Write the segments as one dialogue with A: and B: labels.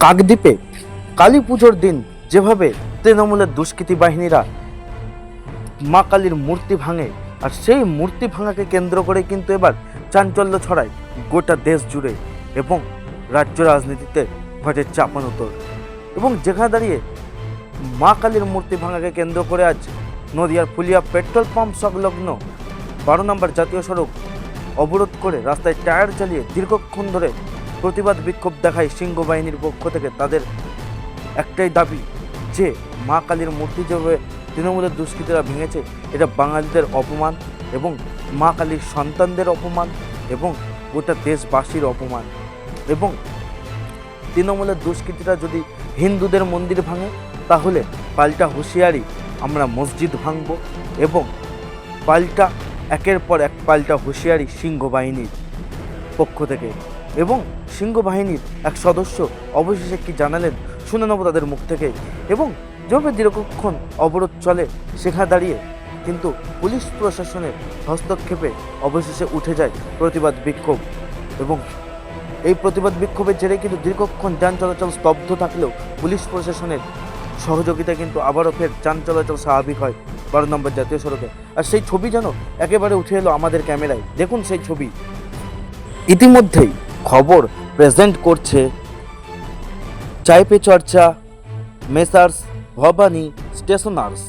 A: কাকদ্বীপে কালী পুজোর দিন যেভাবে তৃণমূলের দুষ্কৃতী বাহিনীরা মা কালীর মূর্তি ভাঙে, আর সেই মূর্তি ভাঙাকে কেন্দ্র করে কিন্তু এবার চাঞ্চল্য ছড়ায় গোটা দেশ জুড়ে এবং রাজ্য রাজনীতিতে ঘটে চাপানোতর এবং যেখানে দাঁড়িয়ে মা কালীর মূর্তি ভাঙাকে কেন্দ্র করে আজ নদিয়ার ফুলিয়া পেট্রোল পাম্প সংলগ্ন বারো নম্বর জাতীয় সড়ক অবরোধ করে রাস্তায় টায়ার চালিয়ে দীর্ঘক্ষণ ধরে প্রতিবাদ বিক্ষোভ দেখায় সিংহ বাহিনীর পক্ষ থেকে তাদের একটাই দাবি যে মা কালীর মূর্তি যেভাবে তৃণমূলের দুষ্কৃতীরা ভেঙেছে, এটা বাঙালিদের অপমান এবং মা কালীর সন্তানদের অপমান এবং গোটা দেশবাসীর অপমান। এবং তৃণমূলের দুষ্কৃতীরা যদি হিন্দুদের মন্দির ভাঙে, তাহলে পাল্টা হুঁশিয়ারি আমরা মসজিদ ভাঙব এবং পাল্টা, একের পর এক পাল্টা হুঁশিয়ারি সিংহ বাহিনীর পক্ষ থেকে। এবং সিংহ বাহিনীর এক সদস্য অবশেষে কি জানালেন শুনে নেব তাদের মুখ থেকে। এবং যেভাবে দীর্ঘক্ষণ অবরোধ চলে, সেখানে দাঁড়িয়ে কিন্তু পুলিশ প্রশাসনের হস্তক্ষেপে অবশেষে উঠে যায় প্রতিবাদ বিক্ষোভ। এবং এই প্রতিবাদ বিক্ষোভের জেরে কিন্তু দীর্ঘক্ষণ যান চলাচল স্তব্ধ থাকলেও পুলিশ প্রশাসনের সহযোগিতা কিন্তু আবারও ফের যান চলাচল স্বাভাবিক হয় বারো নম্বর জাতীয় সড়কে। আর সেই ছবি যেন একেবারে উঠে এলো আমাদের ক্যামেরায়। দেখুন সেই ছবি। ইতিমধ্যেই খবর প্রেজেন্ট করছে। চাইপে চর্চা মেসার্স, ভবানী, স্টেশনার্স।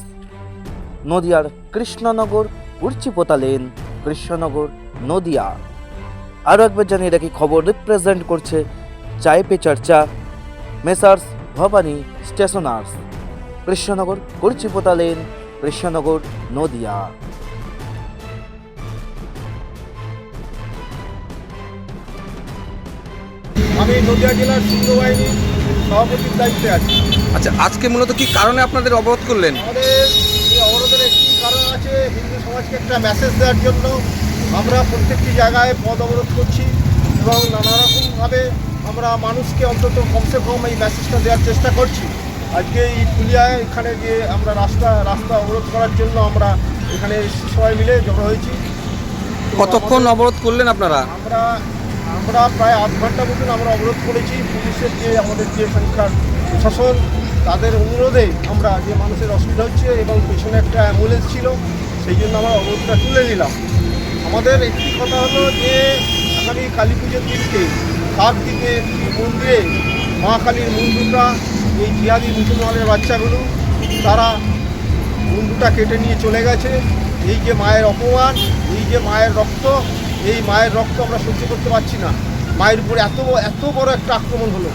A: নদিয়ার কৃষ্ণনগর উর্চিপোতা লেন কৃষ্ণনগর, নদিয়া। আরও একবার জানিয়ে রাখি, খবর রিপ্রেজেন্ট করছে চাইপে চর্চা messrs, Bhabani, stationers. Krishnanagar Kurchipota lane Krishnanagar, Nadia.
B: আমি নদিয়া জেলার বাহিনীর সভাপতির দায়িত্বে আছি।
C: আচ্ছা আজকে মূলত কি কারণে আপনাদের অবরোধ করলেন?
B: আমাদের এই অবরোধের একটি কারণ আছে হিন্দু সমাজকে একটা মেসেজ দেওয়ার জন্য আমরা প্রত্যেকটি জায়গায় পদ অবরোধ করছি এবং নানা রকমভাবে আমরা মানুষকে অন্তত কমসে কম এই মেসেজটা দেওয়ার চেষ্টা করছি। আজকে এই পুলিয়ায় এখানে যে আমরা রাস্তা রাস্তা অবরোধ করার জন্য আমরা এখানে সবাই মিলে জড়ো হয়েছি।
C: কতক্ষণ অবরোধ করলেন আপনারা?
B: আমরা আমরা প্রায় আধ ঘণ্টা মতন আমরা অবরোধ করেছি। পুলিশের যে আমাদের যে সংখ্যার প্রশাসন, তাদের অনুরোধে আমরা যে মানুষের অসুবিধা হচ্ছে এবং পেছনে একটা অ্যাম্বুলেন্স ছিল, সেই জন্য আমরা অবরোধটা তুলে নিলাম। আমাদের একটি কথা হলো যে, আগামী কালী পুজোর দিনকে সাত দিকে মন্দিরে মা কালীর মুন্ডুটা এই জিহাদি মুসলমানের বাচ্চাগুলো, তারা মুন্ডুটা কেটে নিয়ে চলে গেছে। এই যে মায়ের অপমান, এই যে মায়ের রক্ত এই মায়ের রক্ত আমরা সহ্য করতে পারছি না। মায়ের উপরে এত এত বড় একটা আক্রমণ হলো।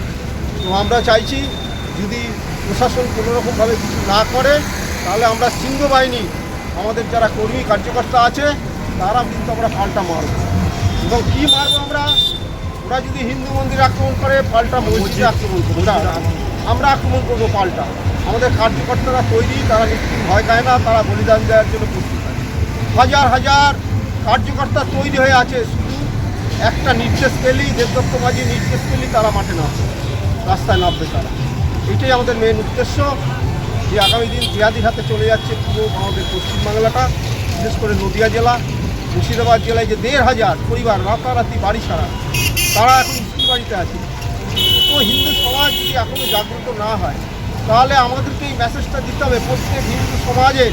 B: তো আমরা চাইছি যদি প্রশাসন কোনো রকমভাবে কিছু না করে, তাহলে আমরা সিংহ বাহিনী, আমাদের যারা কর্মী, কার্যকর্তা আছে, তারা কিন্তু আমরা পাল্টা মারব। এবং কী মারবো আমরা? ওরা যদি হিন্দু মন্দির আক্রমণ করে, পাল্টা মসজিদে আক্রমণ করব। আমরা আক্রমণ করব পাল্টা। আমাদের কার্যকর্তারা তৈরি, তারা মৃত্যুর ভয় খায় না, তারা বলিদান দেওয়ার জন্য প্রস্তুত হাজার হাজার কার্যকর্তা তৈরি হয়ে আছে শুধু একটা নির্দেশ পেলেই দেবদত্ত মাঝি নির্দেশ পেলেই তারা মাঠে নামবে রাস্তায় নামবে তারা। এটাই আমাদের মেন উদ্দেশ্য। যে আগামী দিন জিয়াদির হাতে চলে যাচ্ছে পুরো আমাদের পশ্চিমবাংলাটা, বিশেষ করে নদিয়া জেলা, মুর্শিদাবাদ জেলায় যে দেড় হাজার পরিবার রাতারাতি বাড়ি ছাড়া, তারা এখন স্কুল বাড়িতে আছে। তো হিন্দু সমাজ যদি এখনও জাগ্রত না হয়, তাহলে আমাদেরকে এই মেসেজটা দিতে হবে, প্রত্যেক হিন্দু সমাজে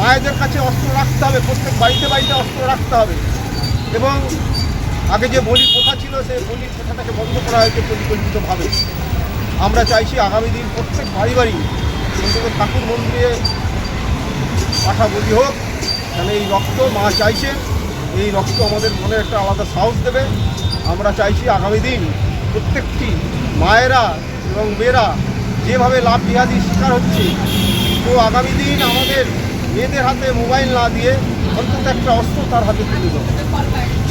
B: মায়েদের কাছে অস্ত্র রাখতে হবে, প্রত্যেক বাড়িতে বাড়িতে অস্ত্র রাখতে হবে। এবং আগে যে বলি প্রথা ছিল, সেই বলির প্রথাটাকে বন্ধ করা হয়েছে পরিকল্পিতভাবে। আমরা চাইছি আগামী দিন প্রত্যেক বাড়ি বাড়ি অন্তত ঠাকুর মন্দিরে পাঠা বলি হোক কারণ এই রক্ত মা চাইছেন, এই রক্ত আমাদের মনে একটা আলাদা সাহস দেবে। আমরা চাইছি আগামী দিন প্রত্যেকটি মায়েরা এবং মেয়েরা যেভাবে লাভ বিহাদির শিকার হচ্ছে, তো আগামী দিন আমাদের মেয়েদের হাতে মোবাইল না দিয়ে অন্তত একটা অস্ত্র তার হাতে তুলে দেবে